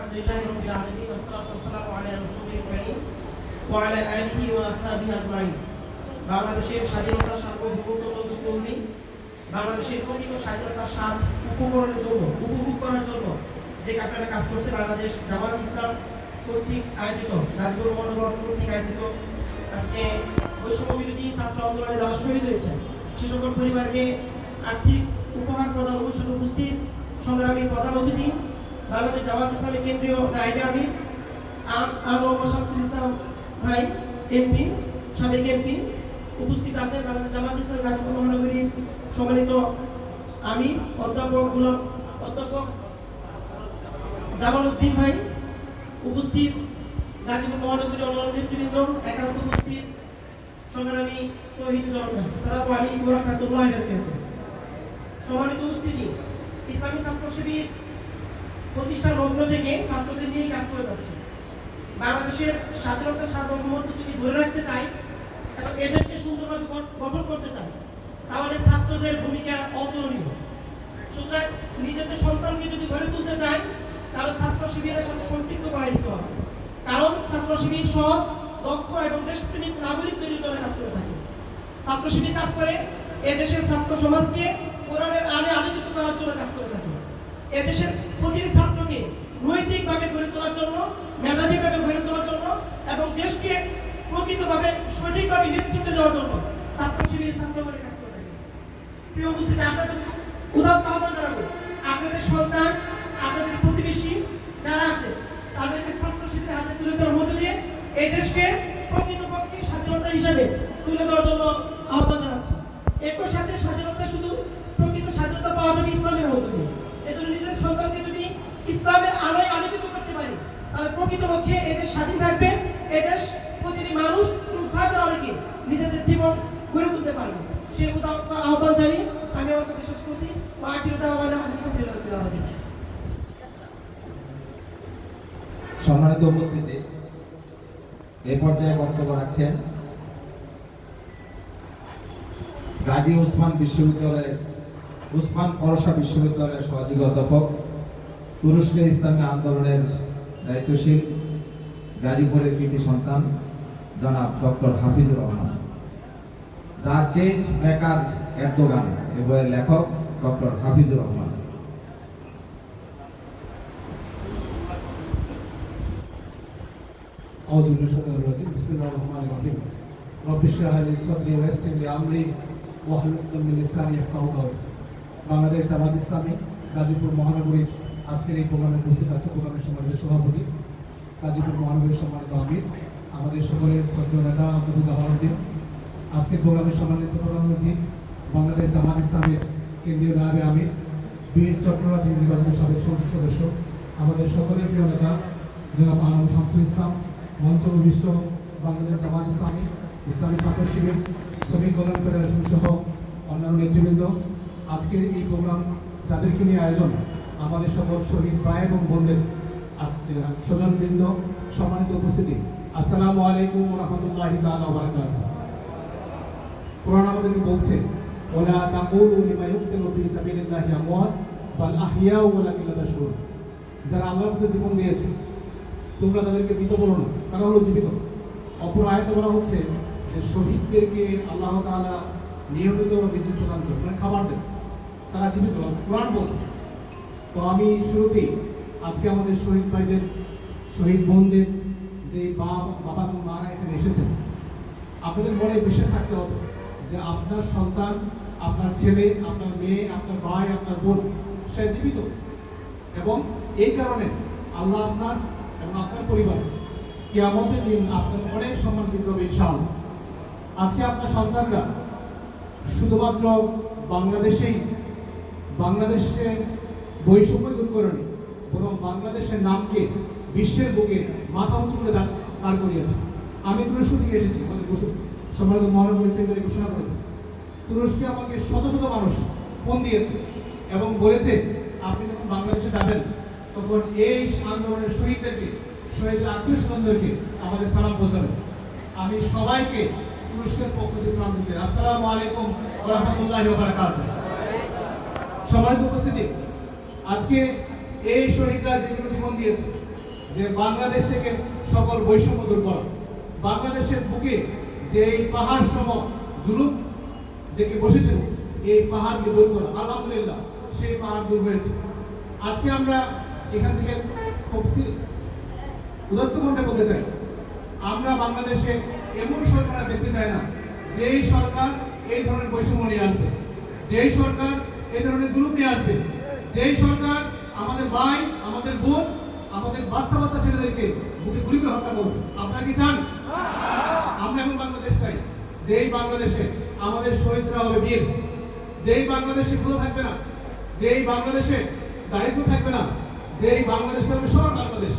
الحمد لله رب العالمين والصلاة والسلام على رسوله الكريم وعلى آله وأصحابه أجمعين বাংলাদেশের স্বাধীনতা সার্বভৌমত্ব কর্মী বাংলাদেশের প্রকৃত স্বাধীনতার স্বাদ উপকরণের জন্য উপভোগ করার জন্য যে কাফেলা কাজ করছে বাংলাদেশ জামাত ইসলাম কর্তৃক আয়োজিত গাজীপুর মনোবল কর্তৃক আয়োজিত আজকে বৈষম্য বিরোধী ছাত্র আন্দোলনে যারা শহীদ হয়েছেন সে সকল পরিবারকে আর্থিক উপহার প্রদান অনুষ্ঠানে উপস্থিত সংগ্রামী প্রধান অতিথি বাংলাদেশ জামাত ইসলামী কেন্দ্রীয় নাইবে আমি আম শামসুল ভাই, এমপি, সাবেক এমপি উপস্থিত আছেন বাংলাদেশ জামাত ইসলাম গাজীপুর মহানগরীর সম্মানিত আমি অধ্যাপক গুলাম, অধ্যাপক জামাল উদ্দিন ভাই উপস্থিত গাজীপুর মহানগরীর অন্যান্য নেতৃবৃন্দ, একান্ত উপস্থিত সংগ্রামী তহিদ জনতা। সালামু ওয়া রাহমাতুল্লাহি সম্মানিত উপস্থিতি, ইসলামী ছাত্র শিবির প্রতিষ্ঠার লগ্ন থেকে ছাত্রদের নিয়ে কাজ করে যাচ্ছে। বাংলাদেশের স্বাধীনতা সার্বভৌমত্ব যদি ধরে রাখতে চাই এবং এদেশকে সুন্দরভাবে গঠন করতে চাই তাহলে ছাত্রদের ভূমিকা অতুলনীয়। সুতরাং নিজেদের সন্তানকে যদি গড়ে তুলতে চাই তাহলে ছাত্র শিবিরের সাথে সম্পৃক্ত করাই দিতে হবে। কারণ ছাত্র শিবির সৎ দক্ষ এবং দেশপ্রেমিক নাগরিক তৈরির জন্য কাজ করে থাকে। ছাত্র শিবির কাজ করে এদেশের ছাত্র সমাজকে কোরআনের আলে আলোকিত করার জন্য কাজ করে থাকে। এদেশের প্রতিটি ছাত্রকে নৈতিকভাবে গড়ে তোলার জন্য মেধাবীভাবে গড়ে তোলার জন্য এবং দেশকে প্রকৃতভাবে সঠিকভাবে নেতৃত্ব দেওয়ার জন্য ছাত্র শিবির ছাত্রগণের কাজ করে থাকে প্রিয় উপস্থিতি, আপনাদের উদাত্ত আহ্বান আপনাদের সন্তান, আপনাদের প্রতিবেশী যারা আছে, তাদেরকে ছাত্র মধ্য দিয়ে এই দেশকে প্রকৃতপক্ষে স্বাধীনতা হিসেবে তুলে জন্য আহ্বান জানাচ্ছি। একই সাথে স্বাধীনতা শুধু প্রকৃত স্বাধীনতা পাওয়া যাবে ইসলামের মধ্য দিয়ে। এজন্য নিজের সন্তানকে যদি ইসলামের আলোয় আলোকিত করতে পারি, তাহলে প্রকৃতপক্ষে এদেশ স্বাধীন থাকবে এদেশ প্রতিটি মানুষ ইনসাফের আলোকে নিজেদের জীবন গড়ে তুলতে পারবে সেই উদাত্ত আহ্বান জানিয়ে আমি আমার করছি সম্মানিত উপস্থিতি, এ পর্যায়ে বক্তব্য রাখছেন গাজী ওসমান বিশ্ববিদ্যালয়ের উসমান পরশা বিশ্ববিদ্যালয়ের সহযোগী অধ্যাপক, তুরস্কের ইসলামী আন্দোলনের দায়িত্বশীল গাজীপুরের কৃতি সন্তান, জনাব doctor Hafizur Rahman. The change maker Erdogan, এ বইয়ের লেখক। ডক্টর হাফিজুর রহমান أعوذ بالله من الشيطان الرجيم بسم الله الرحمن الرحيم رب اشرح لي صدري ويسر لي أمري واحلل عقدة من لساني يفقهوا قولي বাংলাদেশ জামাত ইসলামী গাজীপুর মহানগরীর আজকের এই প্রোগ্রামে উপস্থিত আছে প্রোগ্রামের সম্মানিত সভাপতি গাজীপুর মহানগরীর সম্মানিত আমির আমাদের সকলের শ্রদ্ধেয় নেতা আব্দুল জামালউদ্দিন আজকের প্রোগ্রামের সম্মানিত প্রধান অতিথি বাংলাদেশ জামাত ইসলামের কেন্দ্রীয় নায়বে আমি বীর চক্রবর্তী নির্বাচনের সাবেক সংসদ সদস্য, আমাদের সকলের প্রিয় নেতা, জনাব আলম শামসুল ইসলাম, মঞ্চ অভিষ্ট বাংলাদেশ জামাত ইসলামী ইসলামী ছাত্র শিবির, শ্রমিক কল্যাণ ফেডারেশন সহ অন্যান্য নেতৃবৃন্দ। আজকের এই প্রোগ্রাম যাদেরকে নিয়ে আয়োজন, আমাদের সকল শহীদ প্রায় এবং বোনদের স্বজনবৃন্দ, সম্মানিত উপস্থিতি। আসসালামু আলাইকুম রহমতুল্লাহি বারাকাতুহু। কোরআন আমাদেরকে বলছে ওলা তাকুলু লিমা ইউকতালু ফি সাবিলিল্লাহি আমওয়াত বাল আহইয়াউ ওয়ালাকিন লা তাশউরুন যারা আল্লাহর পথে জীবন দিয়েছে, তোমরা তাদেরকে মৃত বলো না। তারা হলো জীবিত। অপর আয়ত বলা হচ্ছে যে শহীদদেরকে আল্লাহ তাআলা নিয়মিত রিজিক প্রদান করেন মানে খাবার দেন। তারা জীবিত। কোরআন বলছে, তো আমি শুরুতেই আজকে আমাদের শহীদ ভাইদের, শহীদ বোনদের যে বাবা বাবা এবং মারা এখানে এসেছেন, আপনাদের মনে বিশ্বাস থাকতে হবে যে আপনার সন্তান আপনার ছেলে, আপনার মেয়ে, আপনার ভাই, আপনার বোন, সে জীবিত। এবং এই কারণে আল্লাহ আপনার এবং আপনার পরিবার কি কিয়ামতের দিন আপনার অনেক সম্মান বিপ্লব ইনশাআল্লাহ। আজকে আপনার সন্তানরা শুধুমাত্র বাংলাদেশেই, বাংলাদেশে বৈষম্য দূর করেনি, বরং বাংলাদেশের নামকে বিশ্বের বুকে মাথা উঁচু করে দাঁড় করিয়েছে আমি তুরস্ক থেকে এসেছি আমাদের ঘোষ- সম্মানিত মহানগরী সেক্রেটারি ঘোষণা করেছে তুরস্কে আমাকে শত শত মানুষ ফোন দিয়েছে এবং বলেছে, আপনি যখন বাংলাদেশে যাবেন, তখন এই আন্দোলনের শহীদদেরকে, শহীদের আত্মীয় স্বজনদেরকে আমাদের সালাম পৌঁছাবেন। আমি সবাইকে তুরস্কের পক্ষ থেকে সালাম দিচ্ছি। আসসালামু আলাইকুম রহমতুল্লাহ বারাকাতুহু। সম্মানিত উপস্থিতি, আজকে এই শহীদরা যে জন্য জীবন দিয়েছে, যে বাংলাদেশ থেকে সকল বৈষম্য দূর করা, বাংলাদেশের বুকে যে এই পাহাড় সম জুলুম যে কি এই পাহাড়কে দূর করা। আলহামদুলিল্লাহ, সেই পাহাড় দূর হয়েছে। আজকে আমরা এখান থেকে খুব সি- উদাত্ত ঘণ্টা বলতে চাই। আমরা বাংলাদেশে এমন সরকার দেখতে চাই না, যেই সরকার এই ধরনের বৈষম্য নিয়ে আসবে। যেই সরকার এই ধরনের জুলুম নিয়ে আসবে। যেই সরকার আমাদের ভাই, আমাদের বোন, আমাদের বাচ্চা বাচ্চা ছেলেদেরকে বুকে গুলি করে হত্যা করবে। আপনারা কি চান? আমরা এখন বাংলাদেশ চাই। যেই বাংলাদেশে আমাদের শহীদরা হবে বীর। যেই বাংলাদেশে গুলো থাকবে না, যেই বাংলাদেশে দারিদ্র থাকবে না, যেই বাংলাদেশ থাকবে সবার বাংলাদেশ,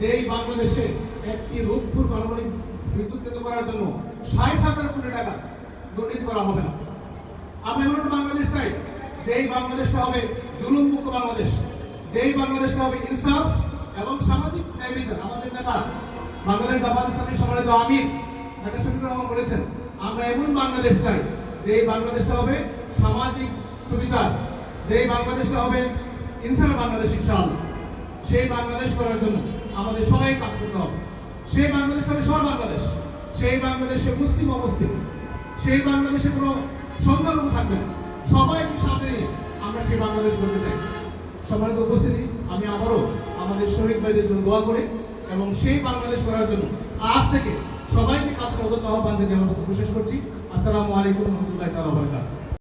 যেই বাংলাদেশে একটি রূপপুর পারমাণবিক বিদ্যুৎ কেন্দ্র করার জন্য ষাট হাজার কোটি টাকা দুর্নীতি করা হবে না। আমরা এমন একটা বাংলাদেশ চাই, যেই বাংলাদেশটা হবে জুলুম মুক্ত বাংলাদেশ, যেই বাংলাদেশটা হবে ইনসাফ এবং সামাজিক ন্যায় বিচার। আমাদের নেতা বাংলাদেশ জামাত ইসলামী সম্মানিত আমির শফিকুর রহমান বলেছেন আমরা এমন বাংলাদেশ চাই, যেই বাংলাদেশটা হবে সামাজিক সুবিচার, যেই বাংলাদেশটা হবে ইনসাফের বাংলাদেশ ইনশাআল্লাহ। সেই বাংলাদেশ করার জন্য আমাদের সবাই কাজ করতে হবে। সেই বাংলাদেশ হবে সবার বাংলাদেশ। সেই বাংলাদেশে মুসলিম অবস্থিত সেই বাংলাদেশে কোনো সংখ্যালঘু থাকবে না। সবাইকে সাথে আমরা সেই বাংলাদেশ করতে চাই। সম্মানিত উপস্থিতি, আমি আবারও আমাদের শহীদ ভাইদের জন্য দোয়া করে এবং সেই বাংলাদেশ করার জন্য আজ থেকে সবাইকে কাজ করার আহ্বান জানিয়ে আমার বক্তব্য শেষ করছি। আসসালামু আলাইকুম রহমতুল্লাহ তালা